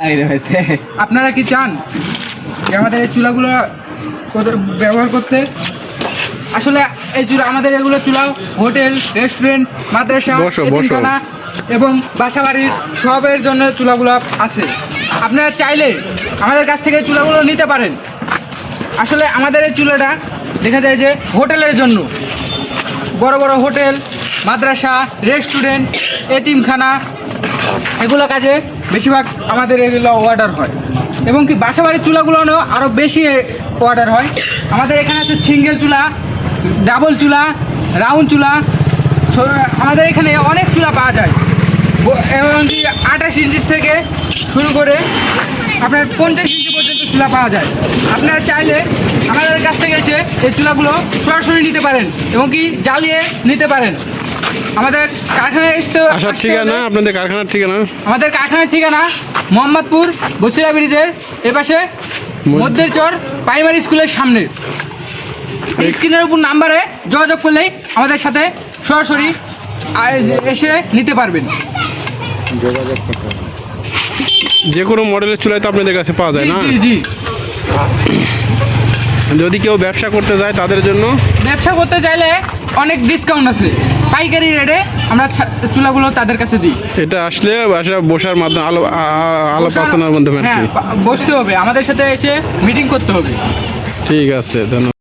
আপনারা কি চান যে আমাদের এই চুলাগুলো ব্যবহার করতে? আসলে এই চুলা আমাদের এগুলো চুলা হোটেল রেস্টুরেন্ট মাদ্রাসা বসো, এবং বাসা বাড়ির সবের জন্য চুলাগুলো আছে। আপনারা চাইলে আমাদের কাছ থেকে চুলাগুলো নিতে পারেন। আসলে আমাদের এই চুলাটা দেখা যায় যে হোটেলের জন্য। বড় বড় হোটেল মাদ্রাসা রেস্টুরেন্ট এতিমখানা এগুলো কাজে বেশিরভাগ আমাদের এগুলো অর্ডার হয়। এবং কি বাসা বাড়ির চুলাগুলো আরও বেশি অর্ডার হয়। আমাদের এখানে আছে সিঙ্গেল চুলা, ডাবল চুলা, রাউন্ড চুলা আমাদের এখানে অনেক চুলা পাওয়া যায়। ব- এবং কি আঠাশ ইঞ্চির থেকে শুরু করে আপনার পঞ্চাশ ইঞ্চি পর্যন্ত চুলা পাওয়া যায়। আপনারা চাইলে আমাদের কাছ থেকে এসে এই চুলাগুলো সরাসরি নিতে পারেন এবং কি জ্বালিয়ে নিতে পারেন। আমাদের কারখানায় আসতে আসার আসতে ঠিকানা? আপনাদের কারখানার ঠিকানা? আমাদের কারখানার ঠিকানা মোহাম্মদপুর বসিরা ব্রিজের এপাশে মধ্যের চর প্রাইমারি স্কুলের সামনে। স্ক্রিনের উপর নাম্বারে যোগাযোগ করলেই আমাদের সাথে সরাসরি এসে নিতে পারবেন। যোগাযোগ যে কোনো মডেলের চুলাই তো আপনাদের কাছে পাওয়া যায় না? জি জি। যদি কেউ ব্যবসা করতে যায় তাদের জন্য? ব্যবসা করতে চাইলে অনেক ডিসকাউন্ট আছে। পাইকারি রেটে আমরা চুলাগুলো তাদের কাছে দিই। এটা আসলে বাসা বসার মাধ্যমে আলো আলো পাচনার আলাপ আলোচনার মাধ্যমে হ্যাঁ বসতে হবে। আমাদের সাথে এসে মিটিং করতে হবে। ঠিক আছে ধন্যবাদ।